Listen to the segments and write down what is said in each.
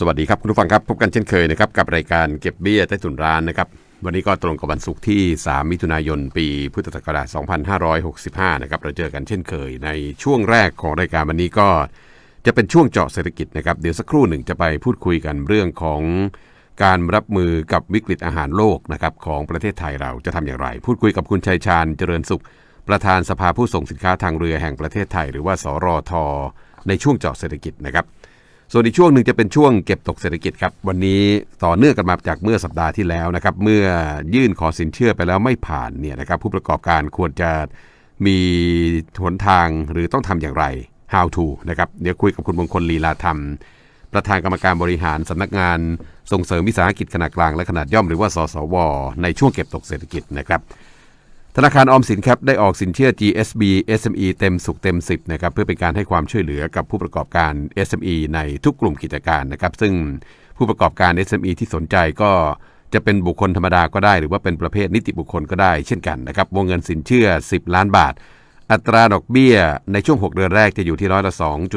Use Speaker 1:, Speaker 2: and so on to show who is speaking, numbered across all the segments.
Speaker 1: สวัสดีครับคุณผู้ฟังครับพบกันเช่นเคยนะครับกับรายการเก็บเบี้ยใต้ถุนร้านนะครับวันนี้ก็ตรงกับวันศุกร์ที่ 3 มิถุนายน ปีพุทธศักราช 2565 นะครับเราเจอกันเช่นเคย ในช่วงแรกของรายการวันนี้ก็จะเป็นช่วงเจาะเศรษฐกิจนะครับเดี๋ยวสักครู่หนึ่งจะไปพูดคุยกันเรื่องของการรับมือกับวิกฤตอาหารโลกนะครับของประเทศไทยเราจะทำอย่างไร พูดคุยกับคุณชัยชาญเจริญสุข ประธานสภาผู้ส่งสินค้าทางเรือแห่งประเทศไทย หรือว่าสรทในช่วงเจาะเศรษฐกิจนะครับ ส่วนอีกช่วงหนึ่งจะเป็นช่วงเก็บตกเศรษฐกิจครับ วันนี้ต่อเนื่องกันมาจากเมื่อสัปดาห์ที่แล้วนะครับ เมื่อยื่นขอสินเชื่อไปแล้วไม่ผ่านเนี่ยนะครับผู้ประกอบการควรจะมีหนทางหรือต้องทำอย่างไร how to นะครับเดี๋ยวคุยกับคุณมงคลลีลาธรรม ประธานกรรมการบริหารสำนักงานส่งเสริมวิสาหกิจขนาดกลางและขนาดย่อมหรือว่าสสว ในช่วงเก็บตกเศรษฐกิจนะครับ ธนาคารออมสินครับได้ออกสินเชื่อ GSB SME เต็มสุขเต็ม 10นะครับเพื่อเป็นการให้ความช่วยเหลือกับผู้ประกอบการ SME ในทุกกลุ่มกิจการนะครับซึ่งผู้ประกอบการ SME ที่สนใจก็จะเป็นบุคคลธรรมดาก็ได้ หรือว่าเป็นประเภทนิติบุคคลก็ได้เช่นกันนะครับวงเงินสินเชื่อ 10 ล้านบาท อัตราดอกเบี้ยในช่วง 6 เดือนแรกจะอยู่ที่ร้อยละ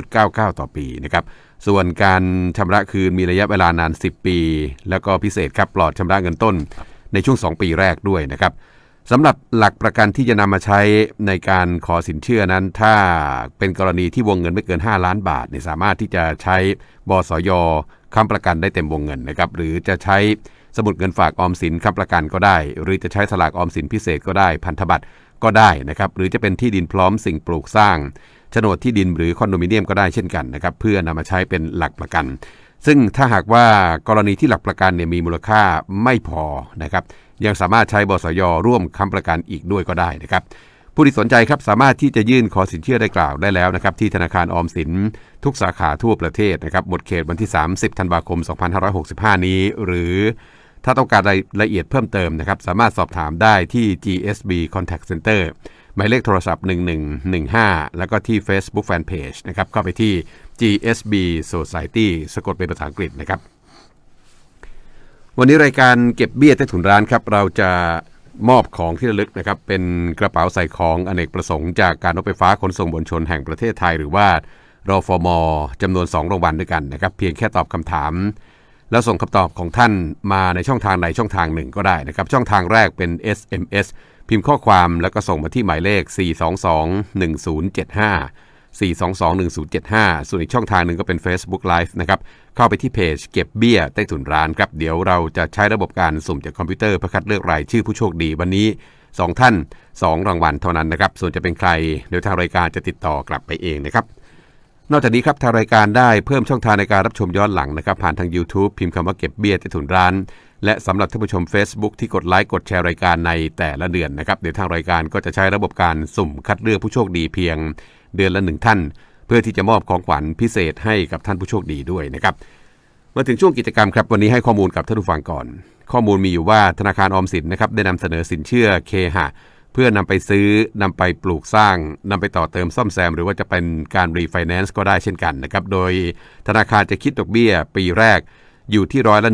Speaker 1: 2.99 ต่อปีนะครับส่วนการชำระคืนมีระยะเวลานาน 10 ปี แล้วก็พิเศษครับปลอดชำระเงินต้นในช่วง 2 ปีแรกด้วยนะครับ สำหรับหลักประกันที่จะนำมาใช้ในการขอสินเชื่อนั้น ถ้าเป็นกรณีที่วงเงินไม่เกิน 5 ล้านบาทเนี่ยสามารถที่จะใช้บสยค้ำประกันได้เต็มวงเงินนะครับหรือจะใช้สมุดเงินฝากออมสินค้ำประกันก็ได้ หรือจะใช้สลากออมสินพิเศษก็ได้ พันธบัตรก็ได้นะครับหรือจะเป็นที่ดินพร้อมสิ่งปลูกสร้างโฉนดที่ดินหรือคอนโดมิเนียมก็ได้เช่นกันนะครับเพื่อนำมาใช้เป็นหลักประกัน ซึ่งถ้าหากว่ากรณีที่หลักประกันเนี่ยมีมูลค่าไม่พอนะครับ ยังสามารถใช้บสยร่วมค้ำประกันอีกด้วยก็ได้นะครับผู้ที่สนใจครับสามารถที่จะยื่นขอสินเชื่อได้กล่าวได้แล้วนะครับที่ธนาคารออมสินทุกสาขาทั่วประเทศนะครับหมดเขตวันที่ 30 ธันวาคม 2565 นี้ หรือถ้าต้องการรายละเอียดเพิ่มเติมนะครับสามารถสอบถามได้ที่ GSB Contact Center หมายเลขโทรศัพท์ 1115 แล้วก็ที่ Facebook Fanpage นะครับเข้าไปที่ GSB Society สะกดเป็นภาษาอังกฤษนะครับ วันนี้รายการเก็บเบี้ยใต้ถุนร้านครับ เราจะมอบของที่ระลึกนะครับ เป็นกระเป๋าใส่ของอเนกประสงค์จากการรถไฟฟ้าขนส่งมวลชนแห่งประเทศไทย หรือว่ารอฟอมจำนวน2รางวัลด้วยกันนะครับ เพียงแค่ตอบคำถาม แล้วส่งคำตอบของท่านมาในช่องทางใดช่องทางหนึ่งก็ได้นะครับ ช่องทางแรกเป็น SMS พิมพ์ข้อความแล้วก็ส่งมาที่หมายเลข 4221075 4221075 ส่วนอีกช่องทางหนึ่งก็เป็น Facebook Live นะครับ เข้าไปที่เพจเก็บเบี้ยใต้ถุนร้านครับ เดี๋ยวเราจะใช้ระบบการสุ่มจากคอมพิวเตอร์เพื่อคัดเลือกรายชื่อผู้โชคดีวันนี้ 2 ท่าน 2 รางวัลเท่านั้นนะครับ ส่วนจะเป็นใคร เดี๋ยวทางรายการจะติดต่อกลับไปเองนะครับ นอกจากนี้ครับทางรายการได้เพิ่มช่องทางในการรับชมย้อนหลังนะครับ ผ่านทาง YouTube พิมพ์คำว่าเก็บเบี้ยใต้ถุนร้าน และสำหรับท่านผู้ชม Facebook ที่กดไลค์กดแชร์รายการในแต่ละเดือนนะครับเดี๋ยวทางรายการก็จะใช้ระบบการสุ่มคัดเลือกผู้โชคดีเพียง เดือนละหนึ่งท่าน เพื่อที่จะมอบของขวัญพิเศษให้กับท่านผู้โชคดีด้วยนะครับมาถึงช่วงกิจกรรมครับวันนี้ให้ข้อมูลกับท่านผู้ฟังก่อน ข้อมูลมีอยู่ว่าธนาคารออมสินนะครับได้นำเสนอสินเชื่อเคหะเพื่อนำไปซื้อนำไปปลูกสร้างนำไปต่อเติมซ่อมแซม หรือว่าจะเป็นการรีไฟแนนซ์ก็ได้เช่นกันนะครับโดยธนาคารจะคิดดอกเบี้ย ปีแรกอยู่ที่ร้อยละ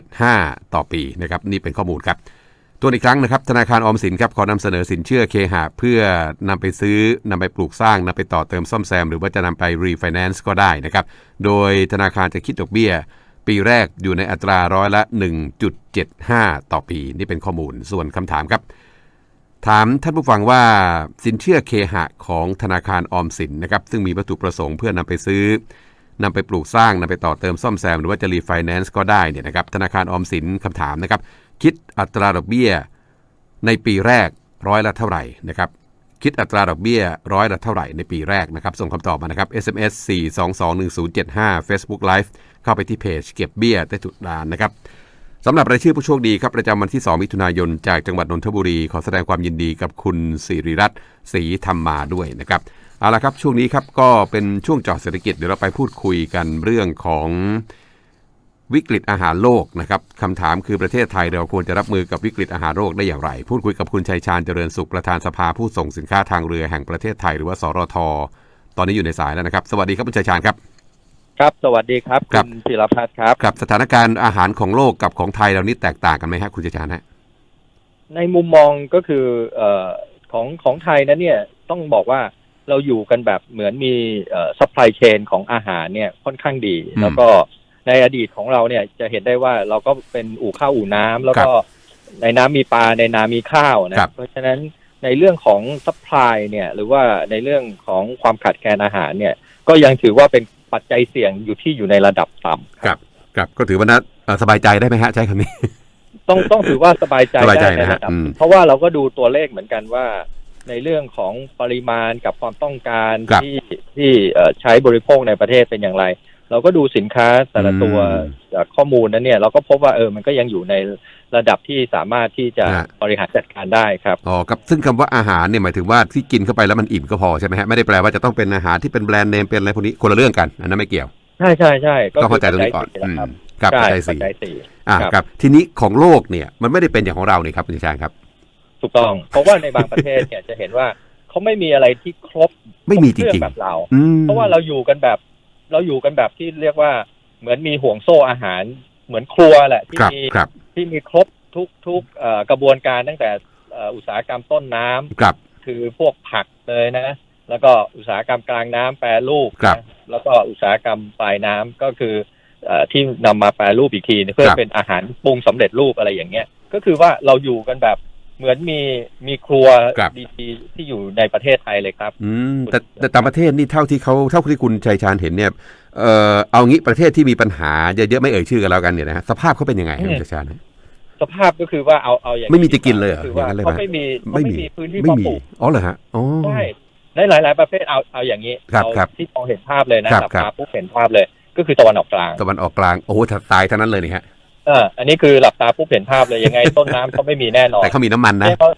Speaker 1: 1.75 ต่อปีนะครับนี่เป็นข้อมูลครับ ตัวอีกครั้งนะครับธนาคารออมสินครับขอนำเสนอสินเชื่อเคหะเพื่อนำไปซื้อนำไปปลูกสร้างนำไปต่อเติมซ่อมแซม หรือว่าจะนำไปรีไฟแนนซ์ก็ได้นะครับโดยธนาคารจะคิดดอกเบี้ย ปีแรกอยู่ในอัตราร้อยละ 1.75 ต่อปี นี่เป็นข้อมูลส่วนคำถามครับ ถามท่านผู้ฟังว่าสินเชื่อเคหะของธนาคารออมสินนะครับซึ่งมีวัตถุประสงค์เพื่อนำไปซื้อนำไปปลูกสร้างนำไปต่อเติมซ่อมแซม หรือว่าจะรีไฟแนนซ์ก็ได้เนี่ยนะครับธนาคารออมสินคำถามนะครับ คิดอัตราดอกเบี้ย ในปีแรกร้อยละเท่าไหร่นะครับคิดอัตราดอกเบี้ยร้อยละเท่าไหร่ในปีแรกนะครับ ส่งคำตอบมานะครับ SMS 4221075 Facebook Live เข้าไปที่เพจเก็บเบี้ยใต้ถุนร้านนะครับสำหรับรายชื่อผู้โชคดีครับประจำวันที่ 2 มิถุนายน จากจังหวัดนนทบุรี ขอแสดงความยินดีกับคุณสิริรัตน์ศรีธรรมมาด้วยนะครับเอาละครับช่วงนี้ครับก็เป็นช่วงจาะเศรษฐกิจเดี๋ยวเราไปพูดคุยกันเรื่องของ วิกฤตอาหารโลกนะครับคำถามคือประเทศไทยเราควรจะรับมือกับวิกฤตอาหารโลกได้อย่างไร พูดคุยกับคุณชัยชาญเจริญสุขประธานสภาผู้ส่งสินค้าทางเรือแห่งประเทศไทยหรือว่าสรท ตอนนี้อยู่ในสายแล้วนะครับ สวัสดีครับคุณชัยชาญครับ
Speaker 2: ครับ สวัสดีครับ
Speaker 1: ครับ
Speaker 2: ณศิรพัฒน์ครับ
Speaker 1: ครับ สถานการณ์อาหารของโลกกับของไทยเรานี่แตกต่างกันไหมครับคุณชัยชาญฮะ
Speaker 2: ในมุมมองก็คือเอ่อของของไทยนั้นเนี่ยต้องบอกว่าเราอยู่กันแบบเหมือนมีเอ่อซัพพลายเชนของอาหารเนี่ยค่อนข้างดีแล้วก็ ในอดีตของเราเนี่ยจะเห็นได้ว่าเราก็เป็นอู่ข้าวอู่น้ำแล้วก็ในน้ำมีปลาในนามีข้าวนะครับเพราะฉะนั้นในเรื่องของซัพพลายเนี่ยหรือว่าในเรื่องของความขาดแคลนอาหารเนี่ย ก็ยังถือว่าเป็นปัจจัยเสี่ยงอยู่ที่อยู่ในระดับต่ำ
Speaker 1: ครับครับก็ถือว่าน่าเอ่อสบายใจได้ไหมฮะใช้คำนี้
Speaker 2: ต้องต้องถือว่าสบายใจ
Speaker 1: สบายใจ
Speaker 2: ได้ใน
Speaker 1: นะฮะ
Speaker 2: ระดับ
Speaker 1: อืม
Speaker 2: เพราะว่าเราก็ดูตัวเลขเหมือนกันว่า ในเรื่องของปริมาณกับความต้องการ
Speaker 1: ครับ
Speaker 2: ที่ที่เอ่อใช้บริโภคในประเทศเป็นอย่างไร เราก็ดูสินค้าแต่ละตัว
Speaker 1: อืม
Speaker 2: จากข้อมูลนั้นเนี่ย เราก็พบว่าเออมันก็ยังอยู่ในระดับที่สามารถที่จะ
Speaker 1: ฮะ
Speaker 2: บริหารจัดการได้ครับ
Speaker 1: อ๋อกับซึ่งคำว่าอาหารเนี่ยหมายถึงว่าที่กินเข้าไปแล้วมันอิ่มก็พอใช่ไหมฮะไม่ได้แปลว่าจะต้องเป็นอาหารที่เป็นแบรนด์เนมเป็นอะไรพวกนี้คนละเรื่องกันอันนั้นไม่เกี่ยว
Speaker 2: ใช่ใช่ใช่
Speaker 1: ต้องเข้าใจตรงนี้ก่อน
Speaker 2: ปัจจัยสี่
Speaker 1: อืม
Speaker 2: นะครับ
Speaker 1: ครับ
Speaker 2: ใช่
Speaker 1: ปัจจัย
Speaker 2: ปัจ
Speaker 1: สี่
Speaker 2: จัยสี่
Speaker 1: อ่า
Speaker 2: ครับ
Speaker 1: ครับทีนี้ของโลกเนี่ยมันไม่ได้เป็นอย่างของเราเนี่ยครับคุณชาญครับ
Speaker 2: ถูกต้อง เพราะว่าในบางประเทศเนี่ยจะเห็นว่าเขาไม่มีอะไรที่ครบ
Speaker 1: ไม่มีจ
Speaker 2: คบเคอ
Speaker 1: ริง
Speaker 2: แบบเรา
Speaker 1: ๆอืม
Speaker 2: เพราะว่าเราอยู่กันแบบ เราอยู่กันแบบที่เรียกว่าเหมือนมีห่วงโซ่อาหาร เหมือนครัวแหละ ที่
Speaker 1: ครับ
Speaker 2: มี
Speaker 1: ครับ
Speaker 2: ที่มีครบทุกทุกเอ่อกระบวนการตั้งแต่เอ่ออุตสาหกรรมต้นน้ำ
Speaker 1: ครับ
Speaker 2: คือพวกผักเลยนะ แล้วก็อุตสาหกรรมกลางน้ำแปรรูป
Speaker 1: ครับ
Speaker 2: นะแล้วก็อุตสาหกรรมปลายน้ำก็คือเอ่อที่นำมาแปรรูปอีกทีเพื่อ
Speaker 1: ครับ
Speaker 2: เป็นอาหารปรุงสำเร็จรูปอะไรอย่างเงี้ยก็คือว่าเราอยู่กันแบบ เหมือนมีมีครัว
Speaker 1: ครับ
Speaker 2: ดีๆที่อยู่ในประเทศไทยเลยครับ
Speaker 1: อืมแต่แต่ต่างประเทศนี่เท่าที่เขาเท่าที่คุณชัยชาญเห็นเนี่ยเอ่อเอางี้ประเทศที่มีปัญหาเยอะๆไม่เอ่ยชื่อกันแล้วกันเนี่ยนะฮะสภาพเขาเป็นยังไงครับ
Speaker 2: อืม
Speaker 1: คุณชัยชาญฮะ
Speaker 2: สภาพก็คือว่าเอาเอาอย่าง
Speaker 1: ไม่มีจะกินเลยเหรอ
Speaker 2: คือว่า
Speaker 1: อย่างนั้นเลยไหม
Speaker 2: เขาไม่มีเขาไม่มีพื้นที่
Speaker 1: ไม่
Speaker 2: เพาะ
Speaker 1: มี
Speaker 2: ปลูก
Speaker 1: อ๋อเหรอฮะอ๋อ
Speaker 2: ใช่ในหลาย ๆ ประเภทเอาเอาอย่างนี้
Speaker 1: ครับ
Speaker 2: เอา
Speaker 1: ครับ
Speaker 2: ที่มองเห็นภาพเลยนะครับ หลับ
Speaker 1: ครับ
Speaker 2: ตาปุ๊บเห็นภาพเลย ก็คือตะวันออกกลาง
Speaker 1: ตะวันออกกลางโอ้โหตายเท่านั้นเลยนี่ฮะ
Speaker 2: เอออันนี้คือหลับตาปุ๊บเห็นภาพเลยยังไงต้นน้ำเขาไม่มีแน่นอน
Speaker 1: แต่เขามีน้ำมันนะ
Speaker 2: เนี่ยเขา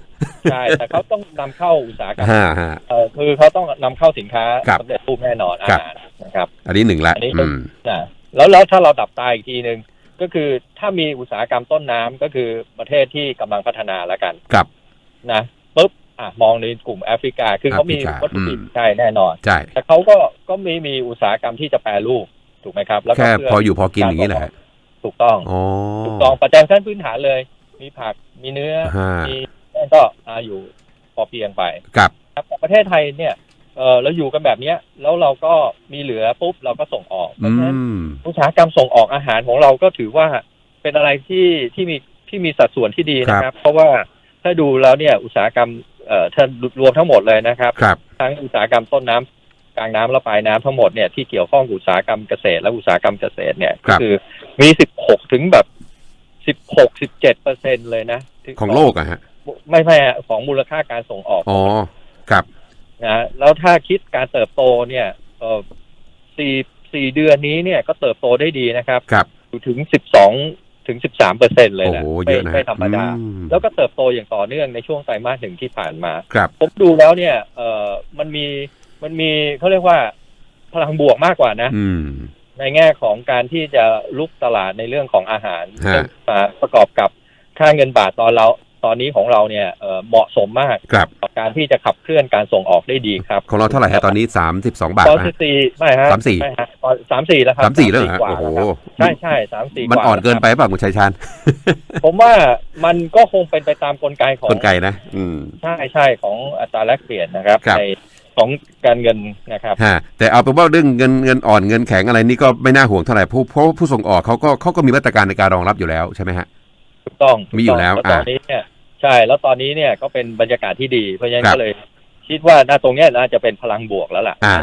Speaker 2: ใช่แต่เขาต้องนำเข้าอุตสาหกรรม
Speaker 1: ฮ่าฮ่า
Speaker 2: เออคือเขาต้องนำเข้าสินค้า
Speaker 1: ครับ
Speaker 2: สำเร็จรูปแน่นอนอา
Speaker 1: ครับ
Speaker 2: หารนะครับ
Speaker 1: อันนี้หนึ่งละ
Speaker 2: อันนี้
Speaker 1: อืม
Speaker 2: นะแล้วแล้วถ้าเราดับตาอีกทีหนึ่งก็คือถ้ามีอุตสาหกรรมต้นน้ำก็คือประเทศที่กำลังพัฒนาแล้วกัน
Speaker 1: ครับ
Speaker 2: นะปุ๊บอะมองในกลุ่มแอฟริกา คือเขามี
Speaker 1: แอฟริกา
Speaker 2: วัตถุดิบ
Speaker 1: อืม
Speaker 2: ใช่แน่นอน
Speaker 1: ใช่
Speaker 2: แต่เขาก็ก็มีมีอุตสาหกรรมที่จะแปรรูปถูกไหมครับ แล้วก็
Speaker 1: แค่
Speaker 2: เพื่
Speaker 1: พออยู่พอกินอย่างนี้แหละฮะ
Speaker 2: ถูกต้อง
Speaker 1: อ๋อ
Speaker 2: ถูกต้องปัจจัยขั้นพื้นฐานเลย มีผักมีเนื้อ
Speaker 1: ฮะ
Speaker 2: มีก็อ่าอยู่พอเพียงไป
Speaker 1: ครับ
Speaker 2: ครับแต่ประเทศไทยเนี่ยเออเราอยู่กันแบบเนี้ย แล้วเราก็มีเหลือปุ๊บเราก็ส่งออกเพ
Speaker 1: อื
Speaker 2: ราะฉะนั้น
Speaker 1: ม
Speaker 2: อุตสาหกรรมส่งออกอาหารของเราก็ถือว่าเป็นอะไรที่ที่มีที่มีสัดส่วนที่ดีนะครับ เพราะว่าถ้าดูแล้วเนี่ยอุตสาหกรรมเอ่อถ้ารวมทั้งหมดเลยนะครับ
Speaker 1: ครับ
Speaker 2: ทั้งอุตสาหกรรมต้นน้ำ กลางน้ำและปลายน้ำทั้งหมดเนี่ยที่เกี่ยวข้องกับอุตสาหกรรมเกษตรและอุตสาหกรรมเกษตรเนี่ย
Speaker 1: ครับ
Speaker 2: คือมีสิบหกถึงแบบสิบหกสิบเจ็ดเปอร์เซ็นเลยนะที่
Speaker 1: ของโลกอะฮะ
Speaker 2: ไม่ไม่ฮะของมูลค่าการส่งออก
Speaker 1: อ๋อครับ
Speaker 2: นะแล้วถ้าคิดการเติบโตเนี่ยเออสี่สี่เดือนนี้เนี่ยก็เติบโตได้ดีนะครับ
Speaker 1: ครับ
Speaker 2: อยู่ถึงสิบสองถึงสิบสามเปอร์เซ็นเลย
Speaker 1: โอ้
Speaker 2: แหละ
Speaker 1: โหเย
Speaker 2: ไม่
Speaker 1: อะนะ
Speaker 2: ไม่
Speaker 1: ฮะ
Speaker 2: ธรรมดา
Speaker 1: อืม
Speaker 2: แล้วก็เติบโตอย่างต่อเนื่องในช่วงไตรมาสหนึ่งที่ผ่านมา
Speaker 1: ครับ
Speaker 2: ผมดูแล้วเนี่ยเออมันมี มันมีเขาเรียกว่าพลังบวกมากกว่านะ
Speaker 1: อืม
Speaker 2: ในแง่ของการที่จะลุกตลาดในเรื่องของอาหาร
Speaker 1: ฮะ
Speaker 2: ซึ่งมาประกอบกับค่าเงินบาทตอนเราตอนนี้ของเราเนี่ยเออเหมาะสมมาก
Speaker 1: ครับ
Speaker 2: กับการที่จะขับเคลื่อนการส่งออกได้ดีครับ
Speaker 1: ของเราเท่าไหร่ฮะตอนนี้สามสิบสองบาท
Speaker 2: ตอน
Speaker 1: นะฮะ
Speaker 2: สี่ไม่ฮะ
Speaker 1: สามสี่
Speaker 2: ไม่ฮะตอนสามสี่แล้วครับ
Speaker 1: สามสี่แล้วเหรอฮะ
Speaker 2: กว่า
Speaker 1: โอ้โห
Speaker 2: แล้วครับใช่ใช่สามสี่
Speaker 1: มัน
Speaker 2: ว่า
Speaker 1: อ่อนเกิน
Speaker 2: ครับ
Speaker 1: ไปเปล่ะคุณชัยชาญ
Speaker 2: ผมว่ามันก็คงเป็นไปตามกลไกของ
Speaker 1: กลไกนะ อืม
Speaker 2: ใช่ใช่ของอัตราแลกเปลี่ยนนะครับ
Speaker 1: ครับ
Speaker 2: ใน ของการเงินนะครับ
Speaker 1: ฮะแต่เอาเป็นว่าเรื่องเงินเงินอ่อนเงินแข็งอะไรนี่ก็ไม่น่าห่วงเท่าไหร่เพราะเพราะผู้ส่งออกเขาก็เขาก็มีมาตรการในการรองรับอยู่แล้วใช่ไหมฮะ
Speaker 2: ถูกต้อง
Speaker 1: มีอยู่แล้ว
Speaker 2: ถูกต้อง
Speaker 1: อ่า
Speaker 2: ตอนนี้เนี่ยใช่แล้วตอนนี้เนี่ยก็เป็นบรรยากาศที่ดีเพราะฉะนั้น
Speaker 1: ครับ
Speaker 2: ก็เลย คิดว่าน่าตรงเนี้ยน่าจะเป็นพลังบวกแล้วล่ะ
Speaker 1: อ่า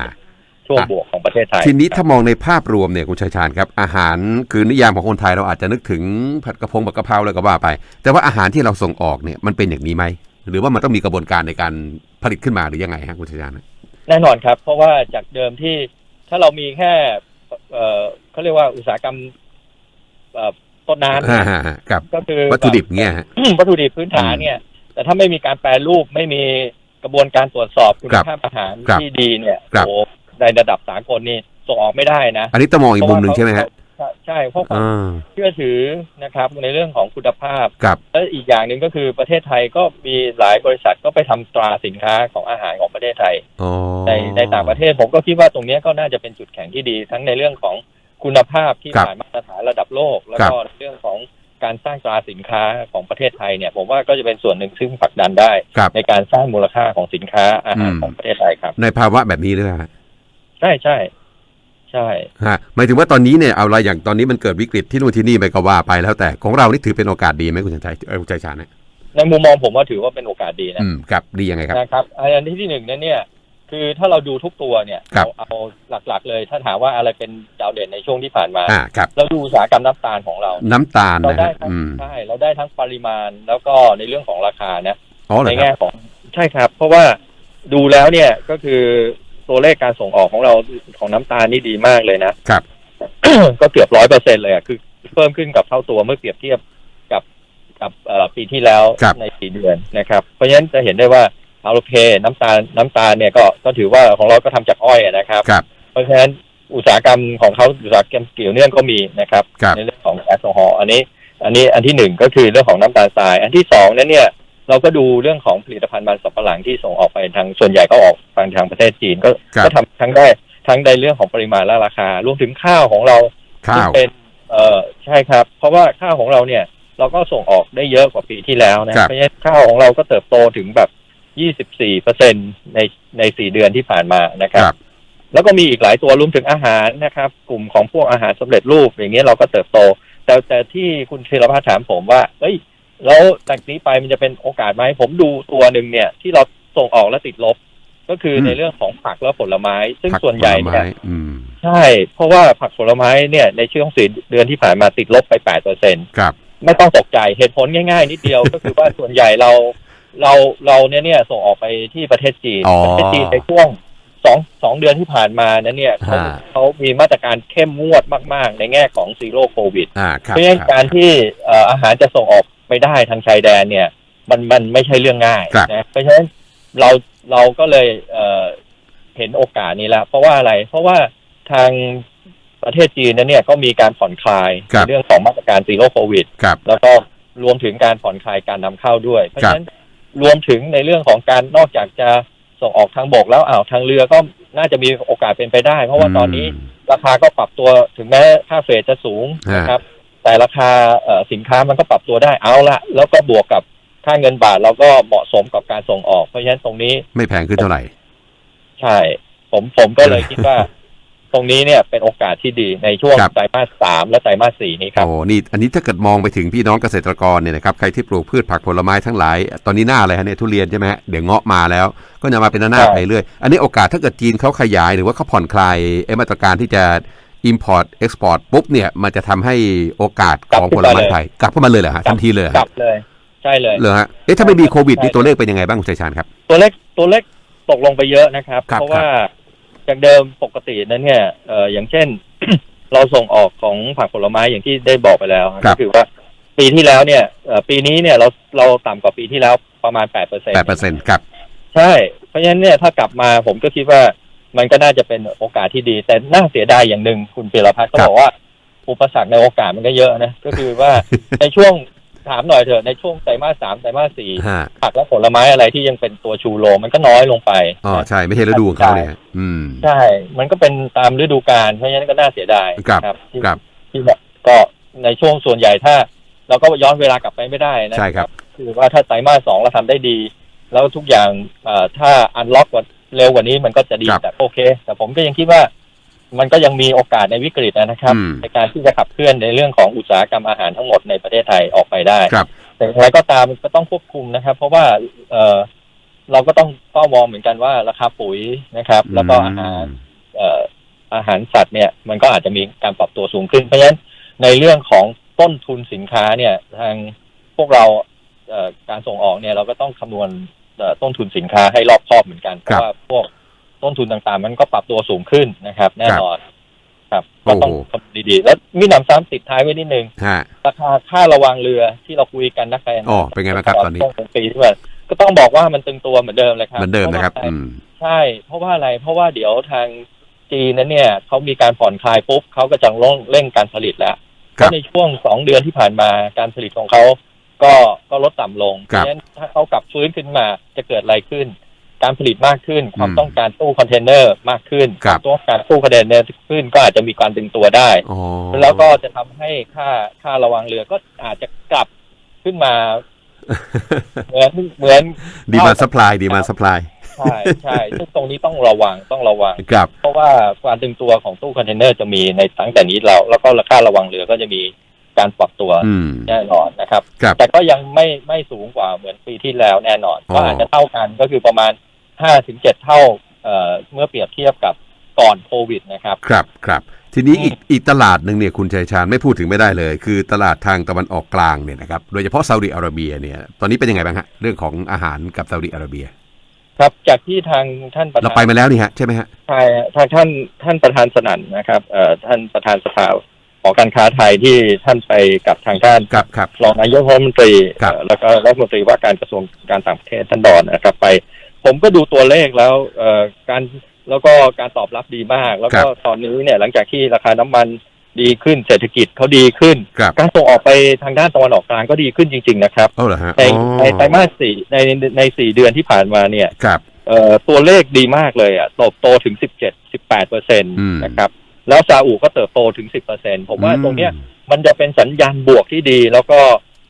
Speaker 2: ช่วง
Speaker 1: อะ
Speaker 2: บวกของประเทศไทย
Speaker 1: ทีนี้ถ้ามองในภาพรวมเนี่ยคุณชัยชาญครับ อาหารคือนิยามของคนไทยเราอาจจะนึกถึงผัดกระเพงผัดกะเพราเลยก็ว่าไป แต่ว่าอาหารที่เราส่งออกเนี่ยมันเป็นอย่างนี้ไหม หรือว่ามันต้องมีกระบวนการในการผลิตขึ้นมาหรือยังไงฮะคุณชัยชาญ
Speaker 2: แน่นอนครับ เพราะว่าจากเดิมที่ถ้าเรามีแค่เอ่อเขาเรียกว่าอุตสาหกรรมเอ่อต้นน้ำ
Speaker 1: ฮ่าฮ่าฮ่ากับ
Speaker 2: ก็คือ
Speaker 1: วัตถุดิบเนี่ยฮะ
Speaker 2: วัตถุดิบพื้นฐานเนี่ย แต่ถ้าไม่มีการแปรรูปไม่มีกระบวนการตรวจสอบคุณ
Speaker 1: ครับ
Speaker 2: ภาพอาหาร
Speaker 1: ครับ
Speaker 2: ที่ดีเนี่ย
Speaker 1: ครับ
Speaker 2: โอ้ในระดับสากลนี่ส่งออกไม่ได้นะ
Speaker 1: อันนี้ต้องมองอีกมุมหนึ่งใช่ไหมฮะ
Speaker 2: ใช่ใช่เพราะความ
Speaker 1: อ่า
Speaker 2: เชื่อถือนะครับ ในเรื่องของคุณภาพ
Speaker 1: กับ
Speaker 2: และอีกอย่างหนึ่งก็คือประเทศไทยก็มีหลายบริษัทก็ไปทำตราสินค้าของอาหารของประเทศไทย
Speaker 1: อ๋อ
Speaker 2: ในในต่างประเทศผมก็คิดว่าตรงเนี้ยก็น่าจะเป็นจุดแข็งที่ดี ทั้งในเรื่องของคุณภาพที่
Speaker 1: ครับ
Speaker 2: ผ่านมาตรฐานระดับโลก แล้ว
Speaker 1: ครับ
Speaker 2: ก็ในเรื่องของการสร้างตราสินค้าของประเทศไทยเนี่ย ผมว่าก็จะเป็นส่วนหนึ่งซึ่งผลักดันได้
Speaker 1: กับ
Speaker 2: ในการสร้างมูลค่าของสินค้าอาหาร
Speaker 1: อืม
Speaker 2: ของประเทศไทยครับ
Speaker 1: ในภาวะแบบนี้ด้วยฮะ
Speaker 2: ใช่ใช่ ใช่
Speaker 1: ฮะหมายถึงว่าตอนนี้เนี่ยเอาอะไรอย่างตอนนี้มันเกิดวิกฤตที่นู่นที่นี่ไปก็ว่าไปแล้วแต่ของเรานี่ถือเป็นโอกาสดีไหมคุณชัยชัยเออคุณชัยชาญเนี่ย
Speaker 2: ในมุมมองผมว่าถือว่าเป็นโอกาสดีนะ
Speaker 1: อืมครับดียังไงครับ
Speaker 2: นะครับอันที่ที่หนึ่งนั้นเนี่ยคือถ้าเราดูทุกตัวเนี่ย
Speaker 1: ครับ
Speaker 2: เราเอาหลักๆ เลย ถ้าถามว่าอะไรเป็นดาวเด่นในช่วงที่ผ่านมา
Speaker 1: อ่าครับ
Speaker 2: เราดูอุตสาหกรรมน้ำตาลของเรา
Speaker 1: น้ำตาล
Speaker 2: เรา
Speaker 1: นะ
Speaker 2: ได้
Speaker 1: ฮะ
Speaker 2: ทั้ง
Speaker 1: อืม
Speaker 2: ใช่เราได้ทั้งปริมาณแล้วก็ในเรื่องของราคานะ
Speaker 1: อ๋อเหร
Speaker 2: ใน
Speaker 1: อค
Speaker 2: แง่
Speaker 1: รับ
Speaker 2: ของใช่ครับ เพราะว่าดูแล้วเนี่ยก็คือ ตัวเลขการส่งออกของเราของน้ำตาลนี่ดีมากเลยนะ
Speaker 1: ครับ
Speaker 2: ก็เกือบร้อยเปอร์เซ็นเลยอะคือ เพิ่มขึ้นกับเท่าตัวเมื่อเปรียบเทียบกับกับเอ่อปีที่แล้ว
Speaker 1: ครับ
Speaker 2: ในสี่เดือนนะครับ เพราะฉะนั้นจะเห็นได้ว่าเอาโอเคน้ำตาลน้ำตาลเนี่ยก็ก็ถือว่าของเราก็ทำจากอ้อยอะนะครับ
Speaker 1: ครับ
Speaker 2: เพราะฉะนั้นอุตสาหกรรมของเขาอุตสาหกรรมเกี่ยวเนื่องก็มีนะครับ
Speaker 1: ครับ
Speaker 2: ในเรื่องของแอลกอฮอล์อันนี้ อันนี้อันที่หนึ่งก็คือเรื่องของน้ำตาลทราย อันที่สองนั้นเนี่ย เราก็ดูเรื่องของผลิตภัณฑ์มันสำปะหลังที่ส่งออกไปทางส่วนใหญ่ก็ออกทางทางประเทศจีนก็
Speaker 1: ครับ
Speaker 2: ก็ทำทั้งได้ทั้งในเรื่องของปริมาณและราคารวมถึงข้าวของเรา
Speaker 1: ข้าว
Speaker 2: ซึ่งเป็นเอ่อใช่ครับ เพราะว่าข้าวของเราเนี่ย เราก็ส่งออกได้เยอะกว่าปีที่แล้วนะครับเพราะฉะนั้นข้าวของเราก็เติบโตถึงแบบ24เปอร์เซ็นในในสี่เดือนที่ผ่านมานะครับ
Speaker 1: ครับ
Speaker 2: แล้วก็มีอีกหลายตัวรวมถึงอาหารนะครับ กลุ่มของพวกอาหารสำเร็จรูปอย่างเงี้ยเราก็เติบโต แต่แต่ที่คุณธีรพัฒน์ถามผมว่าเอ้ย แล้วจากนี้ไปมันจะเป็นโอกาสไหมผมดูตัวหนึ่งเนี่ย ที่เราส่งออกแล้วติดลบ ก็คืออ
Speaker 1: ม
Speaker 2: ในเรื่องของผักและผลไม้ ซึ่ง
Speaker 1: ผัก
Speaker 2: ส่วนใหญ่
Speaker 1: ผล
Speaker 2: เนี่ย
Speaker 1: ไม้อืม
Speaker 2: ใช่ เพราะว่าผักผลไม้เนี่ยในช่วงสี่เดือนที่ผ่านมาติดลบไปแปดเปอร์เซ็น
Speaker 1: ครับ
Speaker 2: ไม่ต้องตกใจเหตุผลง่ายๆ นิดเดียวก็คือว่าส่วนใหญ่เราเราเราเนี่ยเนี่ยส่งออกไปที่ประเทศจีน
Speaker 1: อ๋อ
Speaker 2: ประเทศจีนในช่วงสองสองเดือนที่ผ่านมานั้นเนี่ยเขา
Speaker 1: ฮะ
Speaker 2: เขามีมาตรการเข้มงวดมาก ๆ ในแง่ของซีโร่โควิด
Speaker 1: อ่าครับ
Speaker 2: เพราะฉะนั้น
Speaker 1: ครับ
Speaker 2: การที่เอ่ออาหารจะส่งออก ไปได้ทางชายแดนเนี่ย มันมันไม่ใช่เรื่องง่าย
Speaker 1: ครับ
Speaker 2: นะเพราะฉะนั้นเราเราก็เลยเอ่อเห็นโอกาสนี้แล้วเพราะว่าอะไร เพราะว่าทางประเทศจีนนั้นเนี่ยก็มีการผ่อนคลาย
Speaker 1: ครั
Speaker 2: ใน
Speaker 1: บ
Speaker 2: เรื่องของมาตรการซีโร่โควิด
Speaker 1: ครับ
Speaker 2: แล้วก็รวมถึงการผ่อนคลายการนำเข้าด้วย เพราะ
Speaker 1: ครับ
Speaker 2: ฉะนั้นรวมถึงในเรื่องของการนอกจากจะส่งออกทางบกแล้วอ่าวทางเรือก็น่าจะมีโอกาสเป็นไปได้ เพราะว่าตอนนี้
Speaker 1: ม
Speaker 2: ราคาก็ปรับตัวถึงแม้ค่าเฟรทจะสูง
Speaker 1: ฮะ
Speaker 2: นะครับ แต่ราคาเอ่อสินค้ามันก็ปรับตัวได้เอาละแล้วก็บวกกับค่าเงินบาทเราก็เหมาะสมกับการส่งออกเพราะฉะนั้นตรงนี้
Speaker 1: ไม่แพงขึ้นเท่าไหร่
Speaker 2: ใช่ ผมผมก็เลยคิดว่า ตรงนี้เนี่ยเป็นโอกาสที่ดีในช่วง
Speaker 1: ครับ
Speaker 2: ไตรมาสสามและไตรมาสสี่นี้ครับ
Speaker 1: โอ้นี่อันนี้ถ้าเกิดมองไปถึงพี่น้องเกษตรกรเนี่ยนะครับใครที่ปลูกพืชผักผลไม้ทั้งหลายตอนนี้หน้าอะไรฮะเนี่ยทุเรียนใช่ไหมฮะเดี๋ยวเงาะมาแล้ว ก็จะมาเป็นหน้า
Speaker 2: ใช่
Speaker 1: ๆไปเรื่อย อันนี้โอกาสถ้าเกิดจีนเขาขยายหรือว่าเขาผ่อนคลายไอ้มาตรการที่จะ import export ปุ๊บเนี่ย มันจะทำให้โอกาสของผลไม้ไทยกลับเข้ามาเลยเหรอฮะทันทีเลยเหรอก
Speaker 2: ลับเลยใช่เลย
Speaker 1: เหรอฮะเอ๊ะถ้าไม่มีโควิด
Speaker 2: ใช่
Speaker 1: นี่ตัวเลขเป็นยังไงบ้างคุณชัยชาญครับ
Speaker 2: ตัวเลขตัวเลขตกลงไปเยอะนะครับ
Speaker 1: ครับ
Speaker 2: เพราะว่าจากเดิมปกตินั้นเนี่ยเอ่ออย่างเช่น เราส่งออกของผักผลไม้อย่างที่ได้บอกไปแล้ว
Speaker 1: ครั
Speaker 2: ก็
Speaker 1: บ
Speaker 2: คือว่าปีที่แล้วเนี่ยเอ่อปีนี้เนี่ยเราเราต่ำกว่าปีที่แล้วประมาณแปดเปอร์เซ็น
Speaker 1: แปดเปอร์เซ็นต์ครับ
Speaker 2: ใช่ เพราะฉะนั้นเนี่ยถ้ากลับมาผมก็คิดว่า มันก็น่าจะเป็นโอกาสที่ดี แต่น่าเสียดายอย่างหนึ่งคุณเปรพัฒน์ก็
Speaker 1: ครับ
Speaker 2: บอกว่า อุปสรรคในโอกาสมันก็เยอะนะ ก็คือว่าในช่วงถามหน่อยเถอะในช่วงไตรมาสสามไตรมาสสี่
Speaker 1: ฮะ
Speaker 2: ผักและผลไม้อะไรที่ยังเป็นตัวชูโรงมันก็น้อยลงไป
Speaker 1: อ๋อ
Speaker 2: นะ
Speaker 1: ใช่ไม่ใช่ฤดูของเขาเนี่ยฮะอืม
Speaker 2: ใช่ มันก็เป็นตามฤดูกาลเพราะฉะนั้นก็น่าเสียดาย
Speaker 1: ครับ
Speaker 2: ที่
Speaker 1: ครับ
Speaker 2: ที่แบบก็ในช่วงส่วนใหญ่ถ้า เราก็ย้อนเวลากลับไปไม่ได้นะ
Speaker 1: ใช่ครับ
Speaker 2: คือว่าถ้าไตรมาสสองเราทำได้ดี แล้วทุกอย่างเอ่อถ้าอันล็อกกว่า เร็วกว่านี้มันก็จะดี
Speaker 1: ครับ
Speaker 2: แต่โอเค แต่ผมก็ยังคิดว่า มันก็ยังมีโอกาสในวิกฤตนะครับ
Speaker 1: อืม
Speaker 2: ในการที่จะขับเคลื่อนในเรื่องของอุตสาหกรรมอาหารทั้งหมดในประเทศไทยออกไปได้
Speaker 1: ครับ
Speaker 2: แต่อย่างไรก็ตามก็ต้องควบคุมนะครับ เพราะว่าเออเราก็ต้องเฝ้ามองเหมือนกันว่าราคาปุ๋ยนะครับ แล้วก็อาหาร เอ่ออาหารสัตว์เนี่ยมันก็อาจจะมีการปรับตัวสูงขึ้น เพราะฉะนั้นในเรื่องของต้นทุนสินค้าเนี่ยทางพวกเราเอ่อการส่งออกเนี่ยเราก็ต้องคำนวณเอ่อ ต้นทุนสินค้าให้รอบคอบเหมือนกันเพ
Speaker 1: ครับ
Speaker 2: ราะว่าพวกต้นทุนต่างๆ มันก็ปรับตัวสูงขึ้นนะครับ แน่นอนครับก็ต้อง
Speaker 1: โอ้โห
Speaker 2: คำนวณดีๆ แล้วมีหนำซ้ำติดท้ายไว้นิดนึง
Speaker 1: ฮะ
Speaker 2: ราคาค่าระวางเรือที่เราคุยกันนะแฟน
Speaker 1: อ๋อเป็นไงบ้างครับตอนนี้
Speaker 2: ช่วงปีที่ผ่านก็ต้องบอกว่ามันตึงตัวเหมือนเดิมเลยครับ
Speaker 1: เหมือนเดิมนะครับ
Speaker 2: พาว่า
Speaker 1: อืม
Speaker 2: ใช่ เพราะว่าอะไรเพราะว่าเดี๋ยวทางจีนนั้นเนี่ยเขามีการผ่อนคลายปุ๊บเขาก็จะเร่งเร่งการผลิตแล้ว
Speaker 1: ครั
Speaker 2: ก็
Speaker 1: บ
Speaker 2: ในช่วงสองเดือนที่ผ่านมาการผลิตของเขา ก็ก็ลดต่ำลงเพ
Speaker 1: ครั
Speaker 2: ราะ
Speaker 1: บ
Speaker 2: ฉะนั้นถ้าเขากลับฟื้นขึ้นมาจะเกิดอะไรขึ้น การผลิตมากขึ้น ความ
Speaker 1: อืม
Speaker 2: ต้องการตู้คอนเทนเนอร์มากขึ้น
Speaker 1: ครับ
Speaker 2: ความต้องการตู้คอนเทนเนอร์ขึ้นก็อาจจะมีการดึงตัวได้
Speaker 1: อ๋อ
Speaker 2: แล้วก็จะทำให้ค่าค่าระวังเรือก็อาจจะกลับขึ้นมาเหมือนเหมือน
Speaker 1: ดีมาสปายดีมาสปาย
Speaker 2: ใช่ใช่ซึ่งตรงนี้ต้องระวังต้องระวัง
Speaker 1: ครับ
Speaker 2: เพราะว่าการตึงตัวของตู้คอนเทนเนอร์จะมีในตั้งแต่นี้เราแล้วก็ราคาระวังเรือก็จะมี การปรับตัว
Speaker 1: อืม
Speaker 2: แน่นอนนะครับ
Speaker 1: ครับ
Speaker 2: แต่ก็ยังไม่ไม่สูงกว่าเหมือนปีที่แล้วแน่นอน
Speaker 1: อ๋อ
Speaker 2: ก็อาจจะเท่ากันก็คือประมาณห้าถึงเจ็ดเท่าเอ่อเมื่อเปรียบเทียบกับก่อนโควิดนะครับ
Speaker 1: ครับครับ ทีนี้
Speaker 2: อืม
Speaker 1: อีกอีกตลาดหนึ่งเนี่ยคุณชัยชาญไม่พูดถึงไม่ได้เลย คือตลาดทางตะวันออกกลางเนี่ยนะครับโดยเฉพาะซาอุดิอาระเบียเนี่ยตอนนี้เป็นยังไงบ้างฮะเรื่องของอาหารกับซาอุดิอาระเบีย
Speaker 2: ครับจากที่ทางท่านประ
Speaker 1: เรา
Speaker 2: ธาน
Speaker 1: ไปมาแล้วนี่ฮะใช่ไหมฮะ
Speaker 2: ใช่ทางท่านท่านประธานสนั่นนะครับเอ่อท่านประธานสภา หอการค้าไทยที่ท่านไปกับทางด้าน
Speaker 1: ครับครับ
Speaker 2: รองนายกรัฐมนตรี
Speaker 1: ครับ
Speaker 2: เอ่อแล้วก็รัฐมนตรีว่าการกระทรวงการต่างประเทศท่านดอนนะครับไป ผมก็ดูตัวเลขแล้วเอ่อการแล้วก็การตอบรับดีมาก แล้วก็ตอนนี้เนี่ยหลังจากที่ราคาน้ำมันดีขึ้นเศรษฐกิจเขาดีขึ้น
Speaker 1: ครับ
Speaker 2: การส่งออกไปทางด้านตะวันออกกลางก็ดีขึ้นจริง ๆ นะครับ
Speaker 1: เอาเหรอฮะ
Speaker 2: ใน
Speaker 1: อ๋อ
Speaker 2: ในไตรมาสสี่ในในสี่เดือนที่ผ่านมาเนี่ย
Speaker 1: ครับ
Speaker 2: เอ่อตัวเลขดีมากเลยอะเติบโตถึง 17 18เปอร์เซ็นต์
Speaker 1: อืม
Speaker 2: นะครับ แล้วซาอุก็เติบโตถึง10เปอร์เซ็นต์ผมว่า
Speaker 1: อืม
Speaker 2: ตรงเนี้ยมันจะเป็นสัญญาณบวกที่ดี แล้วก็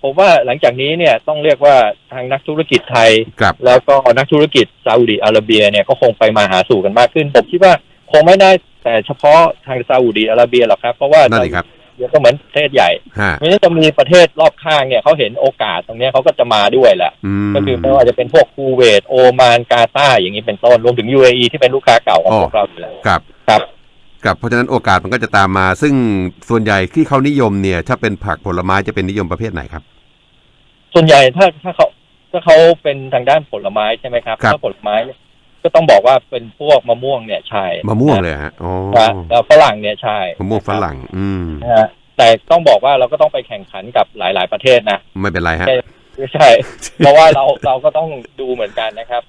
Speaker 2: ผมว่าหลังจากนี้เนี่ยต้องเรียกว่าทางนักธุรกิจไทย
Speaker 1: ครับ
Speaker 2: แล้วก็นักธุรกิจซาอุดิอาระเบียเนี่ยก็คงไปมาหาสู่กันมากขึ้น ผมคิดว่าคงไม่ได้แต่เฉพาะทางซาอุดิอาระเบียหรอกครับ เพราะว่า
Speaker 1: นั่นเลยครับ
Speaker 2: เดี๋ยวก็เหมือนประเทศใหญ่
Speaker 1: ฮะ
Speaker 2: ไม่งั้นจะมีประเทศรอบข้างเนี่ยเขาเห็นโอกาสตรงเนี้ยเขาก็จะมาด้วยแหละ
Speaker 1: อืม
Speaker 2: ก็คือไม่ว่าจะเป็นพวกคูเวตโอมานกาตาร์อย่างนี้เป็นต้นรวมถึง UAE ที่เป็นลูกค้าเก่าของ
Speaker 1: อ๋อ
Speaker 2: พวกเราอยู่แล้ว
Speaker 1: ครับ
Speaker 2: ครับ
Speaker 1: ครับเพราะฉะนั้นโอกาสมันก็จะตามมา ซึ่งส่วนใหญ่ที่เขานิยมเนี่ย ถ้าเป็นผักผลไม้จะเป็นนิยมประเภทไหนครับ
Speaker 2: ส่วนใหญ่ถ้าถ้าเขาถ้าเขาเป็นทางด้านผลไม้ใช่ไหมครับ
Speaker 1: ครับ
Speaker 2: ถ้าผลไม้เนี่ยก็ต้องบอกว่าเป็นพวกมะม่วงเนี่ยใช่
Speaker 1: มะม่วงเลยฮะอ๋อ
Speaker 2: นะแล้วฝรั่งเนี่ยใช่
Speaker 1: มะม่วงฝรั่ง อืม
Speaker 2: นะฮะแต่ต้องบอกว่าเราก็ต้องไปแข่งขันกับหลาย ๆ ประเทศนะ
Speaker 1: ไม่เป็นไรฮะ
Speaker 2: ใช่ไม่ใช่เพราะว่าเราเราก็ต้องดูเหมือนกันนะครับ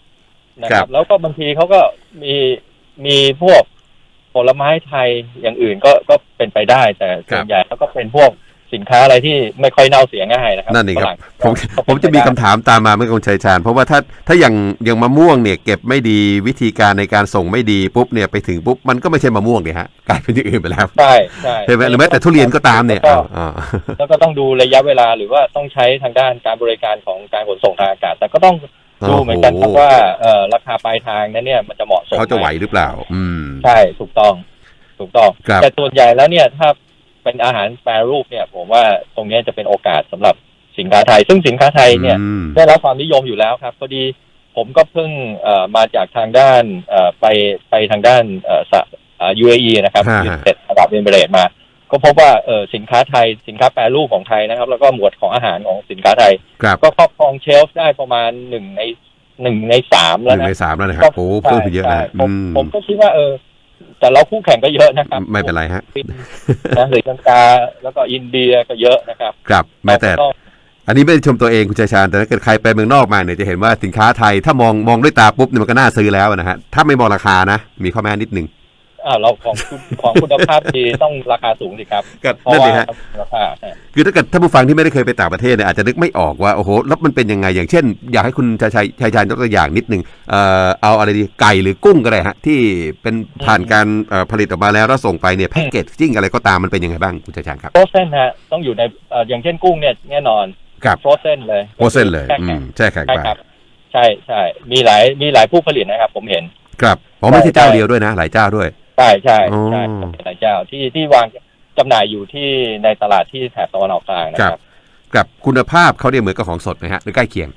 Speaker 2: นะค
Speaker 1: ครั
Speaker 2: รับ
Speaker 1: บ
Speaker 2: แล้วก็บางทีเขาก็มีมีพวก ผลไม้ไทยอย่างอื่นก็ก็เป็นไปได้แต่ส่วนใหญ่เขาก็เป็นพวกสินค้าอะไรที่ไม่ค่อยเน่าเสียง่ายนะครับ
Speaker 1: นั่นเองครับ
Speaker 2: ฝรั่ง
Speaker 1: ผม
Speaker 2: ก็
Speaker 1: ผมจะมีคำถามตามมาเมื่อคุณชัยชาญ เพราะว่าถ้าถ้าอย่างอย่างมะม่วงเนี่ยเก็บไม่ดีวิธีการในการส่งไม่ดีปุ๊บเนี่ยไปถึงปุ๊บมันก็ไม่ใช่มะม่วงเนี่ยฮะกลายเป็นอย่างอื่นไปแล้ว
Speaker 2: ใช่ใช่
Speaker 1: ใช่ไหมหรือแม้แต่ทุเรียนก็ตามเนี่ย
Speaker 2: แล้วก็
Speaker 1: อ่า
Speaker 2: แล้วก็ต้องดูระยะเวลาหรือว่าต้องใช้ทางด้านการบริการของการขนส่งทางอากาศ แต่ก็ต้อง ดูเหมือนกันครับว่าเอ่อราคาปลายทางนั้นเนี่ยมันจะเหมาะสม
Speaker 1: เขาจะไหว
Speaker 2: ม
Speaker 1: หรือเปล่า อืม
Speaker 2: ใช่ถูกต้องถูกต้อง
Speaker 1: ครับ
Speaker 2: แต่ส่วนใหญ่แล้วเนี่ยถ้าเป็นอาหารแปรรูปเนี่ย ผมว่าตรงเนี้ยจะเป็นโอกาสสำหรับสินค้าไทย ซึ่งสินค้าไทยเนี่ย
Speaker 1: อืม
Speaker 2: ได้รับความนิยมอยู่แล้วครับพอดีผมก็เพิ่งเอ่อมาจากทางด้านเอ่อไปไปทางด้านเอ่อสะเอ่อ UAE นะครับ
Speaker 1: ฮะ
Speaker 2: ยูเต็ดอาหรับเอมิเรตส์มา ก็พบว่าเออสินค้าไทยสินค้าแปรรูปของไทยนะครับ แล้วก็หมวดของอาหารของสินค้าไทย
Speaker 1: ครับ
Speaker 2: ก็ครอบครองเชลฟ์ได้ประมาณหนึ่งในหนึ่งในสาม
Speaker 1: ห
Speaker 2: แล้ว
Speaker 1: นึ่ง
Speaker 2: นะ
Speaker 1: ในสามแล้วนะครับโอ้เพิ่มขึ้นเยอะนะ
Speaker 2: ใช่ผม
Speaker 1: อืม
Speaker 2: ผมก็คิดว่าเออแต่เราคู่แข่งก็เยอะนะครับ
Speaker 1: ไม่เป็นไรฮะ
Speaker 2: ฟิลิปปินส์นะหรือลังกาแล้วก็อินเดียก็เยอะนะครับ
Speaker 1: ครับแม้แต่
Speaker 2: เราก็ต้อง
Speaker 1: อันนี้ไม่ได้ชมตัวเองคุณชัยชาญแต่ถ้าเกิดใครไปเมืองนอกมาเนี่ยจะเห็นว่าสินค้าไทยถ้ามองมองด้วยตาปุ๊บเนี่ยมันก็น่าซื้อแล้วนะฮะถ้าไม่มองราคานะ มีข้อแม้นิดนึง
Speaker 2: อ่าเราของคุณของคุณภาพดีต้องราคาสูงสิครับ
Speaker 1: ก็
Speaker 2: เพราะ
Speaker 1: นั่น
Speaker 2: ว่า
Speaker 1: เลยฮะ
Speaker 2: ราคา
Speaker 1: คือถ้าเกิดท่านผู้ฟังที่ไม่ได้เคยไปต่างประเทศเนี่ยอาจจะนึกไม่ออกว่าโอ้โหแล้วมันเป็นยังไงอย่างเช่น อยากให้คุณชัยชัยชัยชาญยกตัวอย่างนิดนึงเอ่อเอาอะไรดีไก่หรือกุ้งก็ได้ฮะที่เป็นผ่านการเอ่อผลิตออกมาแล้วแล้วส่งไปเนี่ยแพ็กเกจจิ้งอะไรก็ตามมันเป็นยังไงบ้างคุณชัยชาญครับ
Speaker 2: โฟรเซนฮะต้องอยู่ในเอ่ออย่างเช่นกุ้งเนี่ยแน่นอน
Speaker 1: ครับ
Speaker 2: โฟรเซนเลย
Speaker 1: โอเซนเลย
Speaker 2: แช่
Speaker 1: อื
Speaker 2: แข็ง
Speaker 1: มแช่แข็ง
Speaker 2: ใช่
Speaker 1: ไป
Speaker 2: ครับ ใช่ใช่มีหลายมีหลายผู้ผลิตนะครับ ผมเห็น
Speaker 1: ครับอ๋อไม่ใช่เจ้า
Speaker 2: ใช่
Speaker 1: เดียวด้วยนะ หลายเจ้าด้วย
Speaker 2: ใช่ใช่
Speaker 1: อ๋อ
Speaker 2: ใช่หลายเจ้าที่ที่วางจำหน่ายอยู่ที่ในตลาดที่แถบตะวันออกกลางนะ
Speaker 1: ค
Speaker 2: ค
Speaker 1: รั
Speaker 2: รับบ
Speaker 1: กับคุณภาพเขาเนี่ยเหมือนกับของสดไหมฮะหรือใกล้เคียง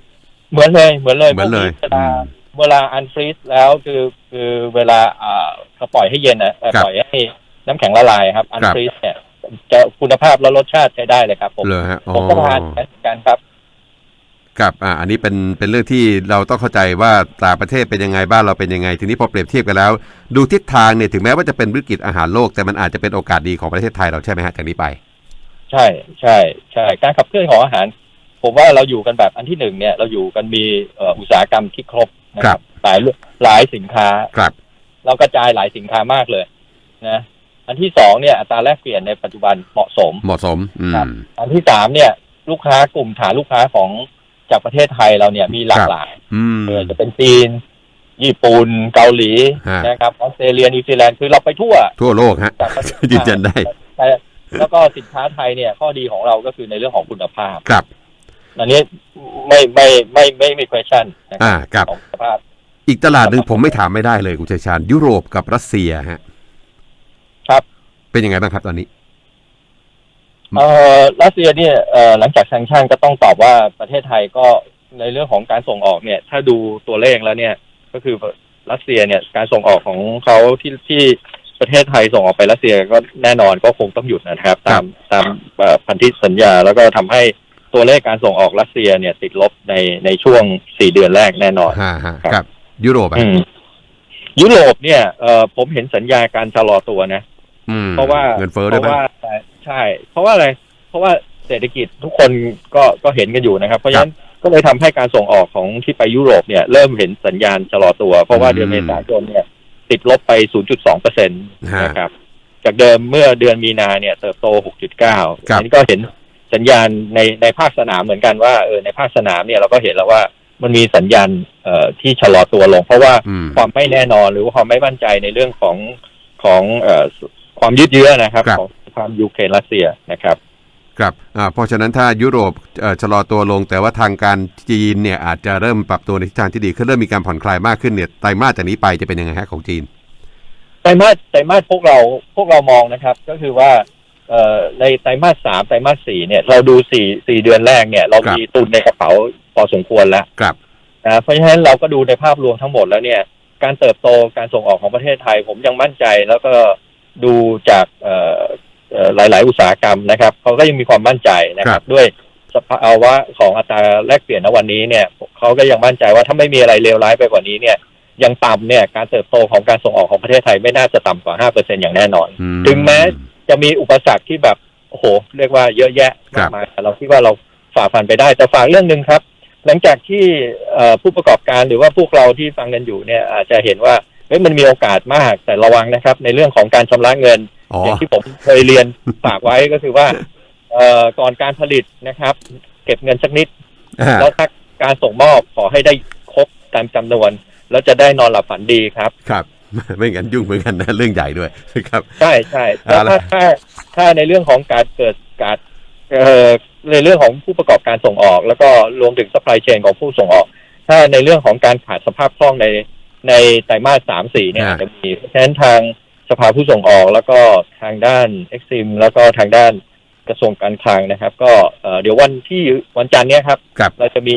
Speaker 2: เหมือนเลยเหมือนเลย
Speaker 1: เหมือนเลย
Speaker 2: พวกเวลา
Speaker 1: อืม
Speaker 2: เวลาอันฟรีซแล้วคือคือเวลาอ่าเขาปล่อยให้เย็นนะเอ่อ
Speaker 1: ครับ
Speaker 2: ปล่อยให้น้ำแข็งละลายครับอัน
Speaker 1: ครับ
Speaker 2: ฟรีซเนี่ยจะคุณภาพและรสชาติใช้ได้เลยครับผม
Speaker 1: เลยฮะอ๋อ
Speaker 2: ผมก็ทานเหมือนกันครับ
Speaker 1: ครับอ่าอันนี้เป็นเป็นเรื่องที่เราต้องเข้าใจว่าต่างประเทศเป็นยังไงบ้านเราเป็นยังไง ทีนี้พอเปรียบเทียบกันแล้ว ดูทิศทางเนี่ยถึงแม้ว่าจะเป็นวิกฤตอาหารโลก แต่มันอาจจะเป็นโอกาสดีของประเทศไทยเราใช่ไหมฮะจากนี้ไป
Speaker 2: ใช่ใช่ใช่การขับเคลื่อนของอาหาร ผมว่าเราอยู่กันแบบอันที่หนึ่งเนี่ยเราอยู่กันมีเอ่ออุตสาหกรรมที่ครบนะค
Speaker 1: ครั
Speaker 2: รับบหลายเรื่องหลายสินค้า
Speaker 1: ครับ
Speaker 2: เรากระจายหลายสินค้ามากเลยนะอันที่สองเนี่ยอัตราแลกเปลี่ยนในปัจจุบันเหมาะสม
Speaker 1: เหมาะสมอื
Speaker 2: ครับ
Speaker 1: ม
Speaker 2: อันที่สามเนี่ย ลูกค้ากลุ่มฐานลูกค้าของ จากประเทศไทยเราเนี่ยมีหลา
Speaker 1: ค
Speaker 2: ก
Speaker 1: รับ
Speaker 2: หลาย
Speaker 1: อืม
Speaker 2: ไม่ว่าจะเป็นจีน ญี่ปุ่นเกาหลี
Speaker 1: ฮะ
Speaker 2: นะครับออสเตรเลียนิวซีแลนด์คือเราไปทั่ว
Speaker 1: ทั่วโลกฮะ
Speaker 2: จากประเทศ
Speaker 1: ยืนยันได้
Speaker 2: แต่แล้วก็สินค้าไทยเนี่ยข้อดีของเราก็คือในเรื่องของคุณภาพ
Speaker 1: ครับ
Speaker 2: อันนี้ไม่ไม่ไม่ไม่ไม่มี question นะค
Speaker 1: อ่า
Speaker 2: รับ
Speaker 1: ครับ
Speaker 2: ของคุณภาพ
Speaker 1: อีกตลาดหนึ่งผมไม่ถามไม่ได้เลยคุณชัยชาญยุโรปกับรัสเซียฮะ
Speaker 2: ครับ
Speaker 1: เป็นยังไงบ้างครับตอนนี้
Speaker 2: เอ่อรัสเซียเนี่ยเอ่อหลังจากแซงชั่นก็ต้องตอบว่าประเทศไทยก็ในเรื่องของการส่งออกเนี่ย ถ้าดูตัวเลขแล้วเนี่ย ก็คือรัสเซียเนี่ยการส่งออกของเขาที่ที่ประเทศไทยส่งออกไปรัสเซียก็แน่นอนก็คงต้องหยุดนะครับ ตามตามเอ่อพันธิสัญญาแล้วก็ทำให้ตัวเลขการส่งออกรัสเซียเนี่ย ติดลบในในช่วงสี่เดือนแรกแน่นอน
Speaker 1: ฮะฮะ
Speaker 2: ครับ
Speaker 1: กับ ยุโรปอะ
Speaker 2: อืมยุโรปเนี่ยเอ่อผมเห็นสัญญาการชะลอตัวนะ
Speaker 1: อืม
Speaker 2: เพราะว่า
Speaker 1: เงินเฟ้อ
Speaker 2: เพ
Speaker 1: ด้วย
Speaker 2: ราะ
Speaker 1: ไหม
Speaker 2: ว่า ใช่ เพราะว่าอะไร เพราะว่าเศรษฐกิจทุกคนก็ก็เห็นกันอยู่นะครับ เพราะฉะนั้นก็เลยทำให้การส่งออกของที่ไปยุโรปเนี่ยเริ่มเห็นสัญญาณชะลอตัว เพราะว่าเดือนเมษายนเนี่ยติดลบไป 0.2เปอร์เซ็นต์นะครับ จากเดิมเมื่อเดือนมีนาเนี่ยเติบโต 6.9อันนี้ก็เห็นสัญญาณในในภาคสนามเหมือนกันว่าเออในภาคสนามเนี่ยเราก็เห็นแล้วว่ามันมีสัญญาณเอ่อที่ชะลอตัวลง เพราะว่า
Speaker 1: อืม
Speaker 2: ความไม่แน่นอนหรือว่าความไม่มั่นใจในเรื่องของของเอ่อความยืดเยื้อนะครับ
Speaker 1: ครับ
Speaker 2: ของสง ครามยูเครนรัสเซียนะครับ
Speaker 1: ครับอ่าเพราะฉะนั้นถ้ายุโรปเอ่อชะลอตัวลง แต่ว่าทางการจีนเนี่ยอาจจะเริ่มปรับตัวในทิศทางที่ดีขึ้นเริ่มมีการผ่อนคลายมากขึ้นเนี่ยไตรมาสจากนี้ไปจะเป็นยังไงฮะของจีน
Speaker 2: ไตรมาสไตรมาสพวกเราพวกเรามองนะครับ ก็คือว่าเอ่อในไตรมาสสามไตรมาสสี่เนี่ย เราดูสี่สี่เดือนแรกเนี่ย เรา
Speaker 1: ครับ
Speaker 2: มีตุนในกระเป๋าพอสมควรแล้ว
Speaker 1: ครับ
Speaker 2: นะเพราะฉะนั้นเราก็ดูในภาพรวมทั้งหมดแล้วเนี่ย การเติบโตการส่งออกของประเทศไทย ผมยังมั่นใจแล้วก็ดูจากเอ่อเอ่อ หลาย ๆ อุตสาหกรรมนะครับเขาก็ยังมีความมั่นใจนะครับ ด้วยสภาวะของอัตราแลกเปลี่ยนณวันนี้เนี่ยเขาก็ยังมั่นใจว่าถ้าไม่มีอะไรเลวร้ายไปกว่านี้เนี่ยยังต่ำเนี่ยการเติบโตของการส่งออกของประเทศไทยไม่น่าจะต่ำกว่า 5%อย่างแน่นอน
Speaker 1: อื
Speaker 2: ถึงแม้จะมีอุปสรรคที่แบบโอ้โห เรียกว่าเยอะแยะ
Speaker 1: ครั
Speaker 2: มาก
Speaker 1: บ
Speaker 2: มายแต่เราคิดว่าเราฝ่าฟันไปได้ แต่ฝากเรื่องหนึ่งครับ หลังจากที่เอ่อผู้ประกอบการหรือว่าพวกเราที่ฟังกันอยู่เนี่ยอาจจะเห็นว่าเฮ้ยมันมีโอกาสมากแต่ระวังนะครับ ในเรื่องของการชำระเงิน
Speaker 1: อ๋อ
Speaker 2: อย่างที่ผมเคยเรียนฝากไว้ก็คือว่าเอ่อก่อนการผลิตนะครับ เก็บเงินสักนิด
Speaker 1: อ่า
Speaker 2: แล้วถ้าการส่งมอบขอให้ได้ครบตามจำนวน แล้วจะได้นอนหลับฝันดีครับ
Speaker 1: ครับไม่งั้นยุ่งเหมือนกันนะเรื่องใหญ่ด้วยครับ
Speaker 2: ใช่ใช่แต่
Speaker 1: เอาละ
Speaker 2: ถ้าถ้าถ้าในเรื่องของการเกิดการเอ่อในเรื่องของผู้ประกอบการส่งออก แล้วก็รวมถึง supply chain ของผู้ส่งออก ถ้าในเรื่องของการขาดสภาพคล่องในในไตรมาสสามสี่เนี่ย
Speaker 1: อ่า
Speaker 2: อาจจะมีเพราะฉะนั้นทาง สภาผู้ส่งออก แล้วก็ทางด้านเอ็กซิมแล้วก็ทางด้านกระทรวงการคลังนะครับ ก็เอ่อเดี๋ยววันที่วันจันทร์เนี้ยครับ
Speaker 1: ครับ
Speaker 2: เราจะมี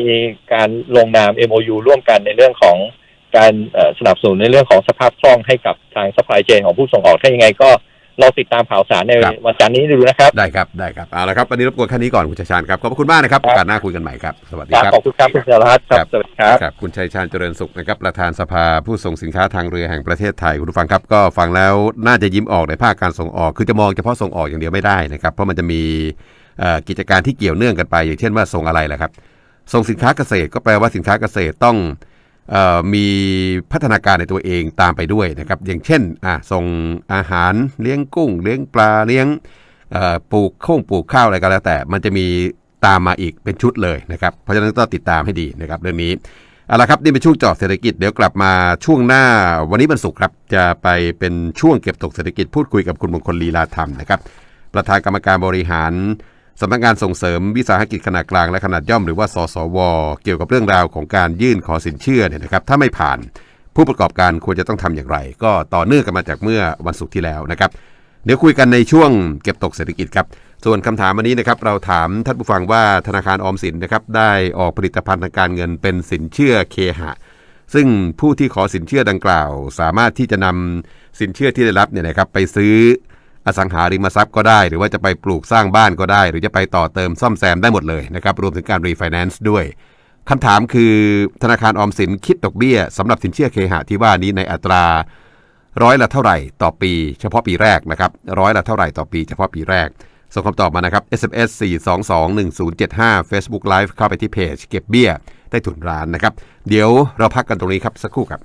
Speaker 2: การลงนาม MOU ร่วมกันในเรื่องของการเอ่อสนับสนุนในเรื่องของสภาพคล่องให้กับทาง supply chain ของผู้ส่งออกถ้ายังไงก็ เราติดตามข่าวสารใน
Speaker 1: ครับ
Speaker 2: วันจันทร์นี้ดูนะครับ
Speaker 1: ได้ครับได้ครับเอาละครับวันนี้รบกวนแค่นี้ก่อนคุณชัยชาญครับขอบพระคุณมากนะครับโอกาสหน้าคุยกันใหม่ครับสวัสดี
Speaker 2: ครับ
Speaker 1: ครับ
Speaker 2: ขอบคุณครับคุณสรรัตน์ค
Speaker 1: ครั
Speaker 2: รับ บสวัสดีครับ
Speaker 1: ครับคุณชัยชาญเจริญสุขนะครับประธานสภาผู้ส่งสินค้าทางเรือแห่งประเทศไทยคุณผู้ฟังครับก็ฟังแล้วน่าจะยิ้มออกในภาคการส่งออก คือจะมองเฉพาะส่งออกอย่างเดียวไม่ได้นะครับเพราะมันจะมีเอ่อกิจการที่เกี่ยวเนื่องกันไป อย่างเช่นว่าส่งอะไรล่ะครับ ส่งสินค้าเกษตรก็แปลว่าสินค้าเกษตรต้องเออ มีพัฒนาการในตัวเองตามไปด้วยนะครับ อย่างเช่นส่งอาหารเลี้ยงกุ้ง เลี้ยงปลาเลี้ยงปลูกข้งปลูกข้าวอะไรก็แล้วแต่ มันจะมีตามมาอีกเป็นชุดเลยนะครับ เพราะฉะนั้นต้องติดตามให้ดีนะครับเรื่องนี้เอาละครับนี่เป็นช่วงจาะเศรษฐกิจเดี๋ยวกลับมาช่วงหน้าวันนี้วันศุกร์ครับ จะไปเป็นช่วงเก็บตกเศรษฐกิจพูดคุยกับคุณมงคลลีลาธรรมนะครับประธานกรรมการบริหาร สำนักงานส่งเสริมวิสาหกิจขนาดกลางและขนาดย่อมหรือว่าสสว เกี่ยวกับเรื่องราวของการยื่นขอสินเชื่อเนี่ยนะครับถ้าไม่ผ่านผู้ประกอบการควรจะต้องทำอย่างไร ก็ต่อเนื่องกันมาจากเมื่อวันศุกร์ที่แล้วนะครับ เดี๋ยวคุยกันในช่วงเก็บตกเศรษฐกิจครับ ส่วนคำถามวันนี้นะครับเราถามท่านผู้ฟังว่าธนาคารออมสินนะครับได้ออกผลิตภัณฑ์ทางการเงินเป็นสินเชื่อเคหะ ซึ่งผู้ที่ขอสินเชื่อดังกล่าว สามารถที่จะนำสินเชื่อที่ได้รับเนี่ยนะครับไปซื้อ อสังหาริมทรัพย์ก็ได้ หรือว่าจะไปปลูกสร้างบ้านก็ได้ หรือจะไปต่อเติมซ่อมแซมได้หมดเลยนะครับรวมถึงการรีไฟแนนซ์ด้วยคำถามคือธนาคารออมสินคิดดอกเบี้ยสำหรับสินเชื่อเคหะที่ว่านี้ในอัตราร้อยละเท่าไหร่ต่อปี เฉพาะปีแรกนะครับร้อยละเท่าไหร่ต่อปีเฉพาะปีแรกส่งคำตอบมานะครับ SMS 4221075 Facebook Live เข้าไปที่เพจเก็บเบี้ยได้ถุนร้านนะครับ เดี๋ยวเราพักกันตรงนี้ครับสักครู่ครับ